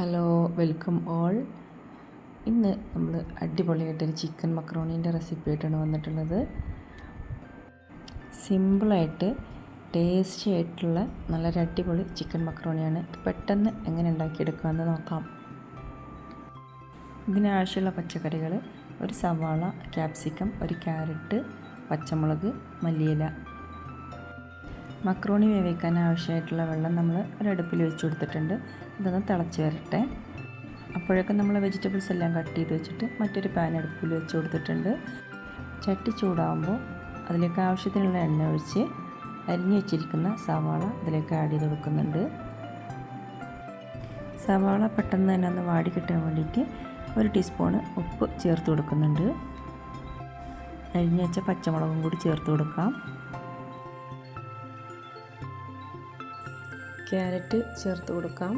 Hello welcome all ഇന്ന് നമ്മൾ അടിപൊളിയായിട്ടൊരു chicken മക്രോണീന്റെ recipe ആയിട്ടാണ് വന്നിട്ടുള്ളത്. സിമ്പിളായിട്ട് ടേസ്റ്റി ആയിട്ടുള്ള നല്ലൊരു അടിപൊളി ചിക്കൻ മക്രോണിയാണ് പെട്ടെന്ന് എങ്ങനെ ഉണ്ടാക്കിയെടുക്കാമെന്ന് നോക്കാം. ഇതിനാവശ്യമുള്ള പച്ചക്കറികൾ ഒരു സവാള ക്യാപ്സിക്കം ഒരു ക്യാരറ്റ് പച്ചമുളക് മല്ലിയില. മക്രോണി വേവിക്കാൻ ആവശ്യമായിട്ടുള്ള വെള്ളം നമ്മൾ ഒരടുപ്പിൽ വെച്ച് കൊടുത്തിട്ടുണ്ട്. ഇതൊന്ന് തിളച്ച് വരട്ടെ. അപ്പോഴൊക്കെ നമ്മൾ വെജിറ്റബിൾസ് എല്ലാം കട്ട് ചെയ്ത് വെച്ചിട്ട് മറ്റൊരു പാൻ അടുപ്പിൽ വെച്ച് കൊടുത്തിട്ടുണ്ട്. ചട്ടി ചൂടാകുമ്പോൾ അതിലേക്ക് ആവശ്യത്തിനുള്ള എണ്ണ ഒഴിച്ച് അരിഞ്ഞു വെച്ചിരിക്കുന്ന സവാള അതിലേക്ക് ആഡ് ചെയ്ത് കൊടുക്കുന്നുണ്ട്. സവാള പെട്ടെന്ന് തന്നെ ഒന്ന് വാടി കിട്ടാൻ വേണ്ടിയിട്ട് ഒരു ടീസ്പൂണ് ഉപ്പ് ചേർത്ത് കൊടുക്കുന്നുണ്ട്. അരിഞ്ഞു വെച്ച പച്ചമുളകും കൂടി ചേർത്ത് കൊടുക്കാം. ക്യാരറ്റ് ചേർത്ത് കൊടുക്കാം.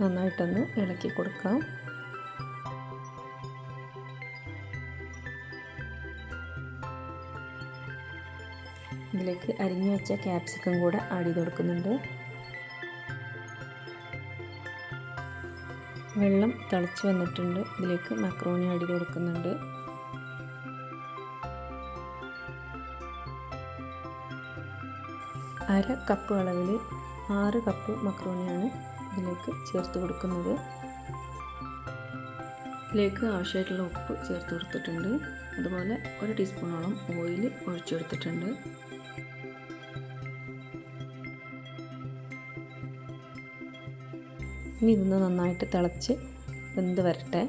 നന്നായിട്ടൊന്ന് ഇളക്കി കൊടുക്കാം. ഇതിലേക്ക് അരിഞ്ഞു വെച്ച ക്യാപ്സിക്കം കൂടെ ആഡ് ചെയ്ത് കൊടുക്കുന്നുണ്ട്. വെള്ളം തിളച്ച് വന്നിട്ടുണ്ട്. ഇതിലേക്ക് മക്രോണി ആഡ് ചെയ്ത് കൊടുക്കുന്നുണ്ട്. അര കപ്പ് അളവിൽ ആറ് കപ്പ് മക്രോണിയാണ് ഇതിലേക്ക് ചേർത്ത് കൊടുക്കുന്നത്. ഇതിലേക്ക് ആവശ്യമായിട്ടുള്ള ഉപ്പ് ചേർത്ത് കൊടുത്തിട്ടുണ്ട്. അതുപോലെ ഒരു ടീസ്പൂണോളം ഓയിൽ ഒഴിച്ചെടുത്തിട്ടുണ്ട് ഇനി ഇതൊന്ന് നന്നായിട്ട് തിളച്ച് വെന്ത് വരട്ടെ.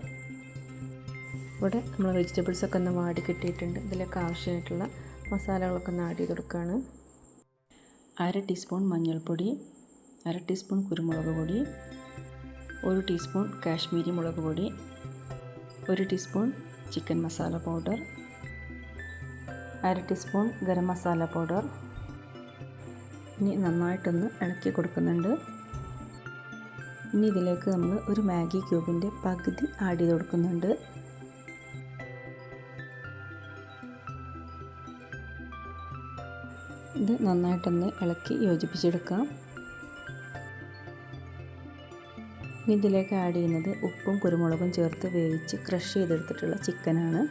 ഇവിടെ നമ്മൾ വെജിറ്റബിൾസൊക്കെ ഒന്ന് വാടി കിട്ടിയിട്ടുണ്ട്. ഇതിലേക്ക് ആവശ്യമായിട്ടുള്ള മസാലകളൊക്കെ ഒന്ന് ആഡ് ചെയ്ത് കൊടുക്കുകയാണ് അര ടീസ്പൂൺ മഞ്ഞൾപ്പൊടി അര ടീസ്പൂൺ കുരുമുളക് പൊടി ഒരു ടീസ്പൂൺ കാശ്മീരി മുളക് പൊടി ഒരു ടീസ്പൂൺ ചിക്കൻ മസാല പൗഡർ അര ടീസ്പൂൺ ഗരം മസാല പൗഡർ. ഇനി നന്നായിട്ടൊന്ന് ഇളക്കി കൊടുക്കുന്നുണ്ട്. ഇനി ഇതിലേക്ക് നമ്മൾ ഒരു മാഗി ക്യൂബിന്റെ പകുതി ആഡ് ചെയ്ത് കൊടുക്കുന്നുണ്ട്. ഇത് നന്നായിട്ടൊന്ന് ഇളക്കി യോജിപ്പിച്ചെടുക്കാം. ഇനി ഇതിലേക്ക് ആഡ് ചെയ്യുന്നത് ഉപ്പും കുരുമുളകും ചേർത്ത് വേവിച്ച് ക്രഷ് ചെയ്തെടുത്തിട്ടുള്ള ചിക്കനാണ്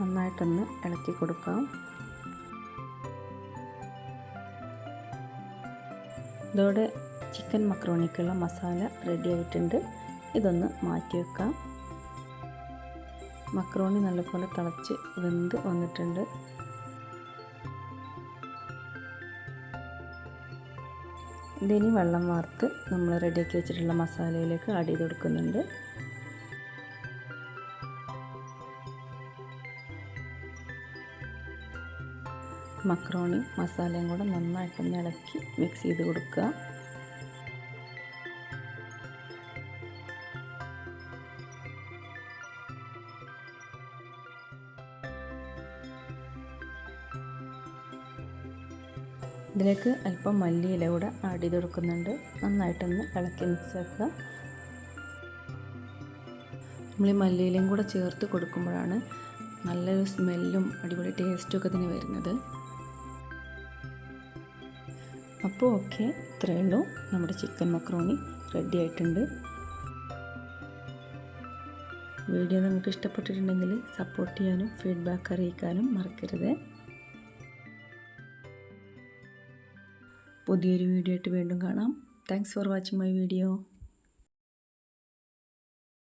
നന്നായിട്ടൊന്ന് ഇളക്കി കൊടുക്കാം. ഇതോടെ ചിക്കൻ മക്രോണിക്കുള്ള മസാല റെഡി ആയിട്ടുണ്ട്. ഇതൊന്ന് മാറ്റി വെക്കാം. മക്രോണി നല്ലപോലെ തിളച്ച് വെന്ത് വന്നിട്ടുണ്ട്. ഇതിനി വെള്ളം വാർത്ത് നമ്മൾ റെഡിയാക്കി വെച്ചിട്ടുള്ള മസാലയിലേക്ക് ആഡ് ചെയ്ത് കൊടുക്കുന്നുണ്ട്. മക്രോണി മസാലയും കൂടെ നന്നായിട്ടൊന്ന് ഇളക്കി മിക്സ് ചെയ്ത് കൊടുക്കുക. ഇതിലേക്ക് അല്പം മല്ലിയില കൂടെ ആഡ് ചെയ്ത് കൊടുക്കുന്നുണ്ട്. നന്നായിട്ടൊന്ന് ഇളക്കി മിക്സ് ആക്കുക. നമ്മൾ ഈ മല്ലിയിലയും കൂടെ ചേർത്ത് കൊടുക്കുമ്പോഴാണ് നല്ലൊരു സ്മെല്ലും അടിപൊളി ടേസ്റ്റും ഒക്കെ ഇതിന് വരുന്നത്. അപ്പോൾ ഓക്കെ ഇത്രയേ ഉള്ളൂ. നമ്മുടെ ചിക്കൻ മക്രോണി റെഡി ആയിട്ടുണ്ട്. വീഡിയോ നിങ്ങൾക്ക് ഇഷ്ടപ്പെട്ടിട്ടുണ്ടെങ്കിൽ സപ്പോർട്ട് ചെയ്യാനും ഫീഡ്ബാക്ക് അറിയിക്കാനും മറക്കരുത്. പുതിയൊരു വീഡിയോ ആയിട്ട് വീണ്ടും കാണാം. Thanks for watching my video